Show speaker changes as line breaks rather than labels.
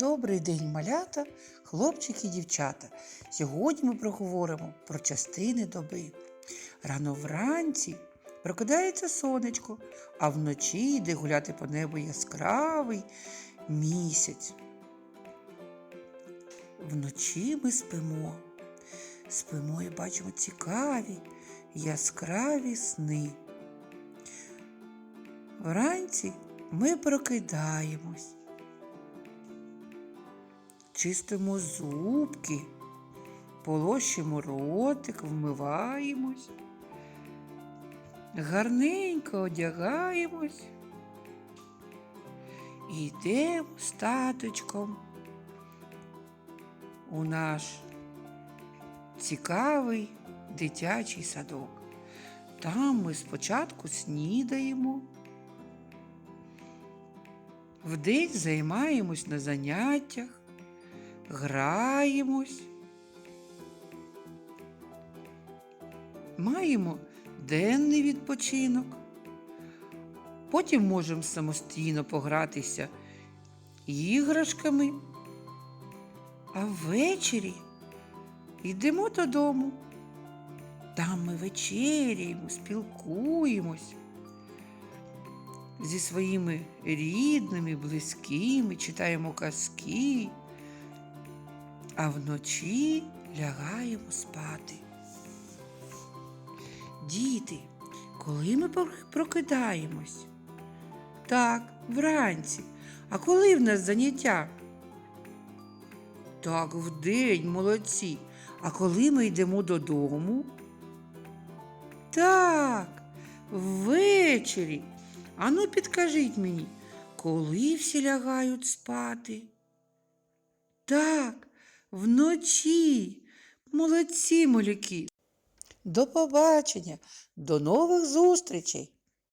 Добрий день, малята, хлопчики і дівчата. Сьогодні ми проговоримо про частини доби. Рано вранці прокидається сонечко, а вночі йде гуляти по небу яскравий місяць. Вночі ми спимо. Спимо і бачимо цікаві, яскраві сни. Вранці ми прокидаємось чистимо зубки, полощимо ротик, вмиваємось, гарненько одягаємось і йдемо з таточком у наш цікавий дитячий садок. Там ми спочатку снідаємо. Вдень займаємось на заняттях, граємось, маємо денний відпочинок. Потім можемо самостійно погратися іграшками, а ввечері йдемо додому. Там ми вечеряємо, спілкуємось зі своїми рідними, близькими, читаємо казки, а вночі лягаємо спати. Діти, коли ми прокидаємось? Так, вранці. А коли в нас заняття? Так, вдень, молодці. А коли ми йдемо додому? Так, ввечері. Ану, підкажіть мені, коли всі лягають спати? Так, вночі. Молодці, малюки. До побачення, до нових зустрічей!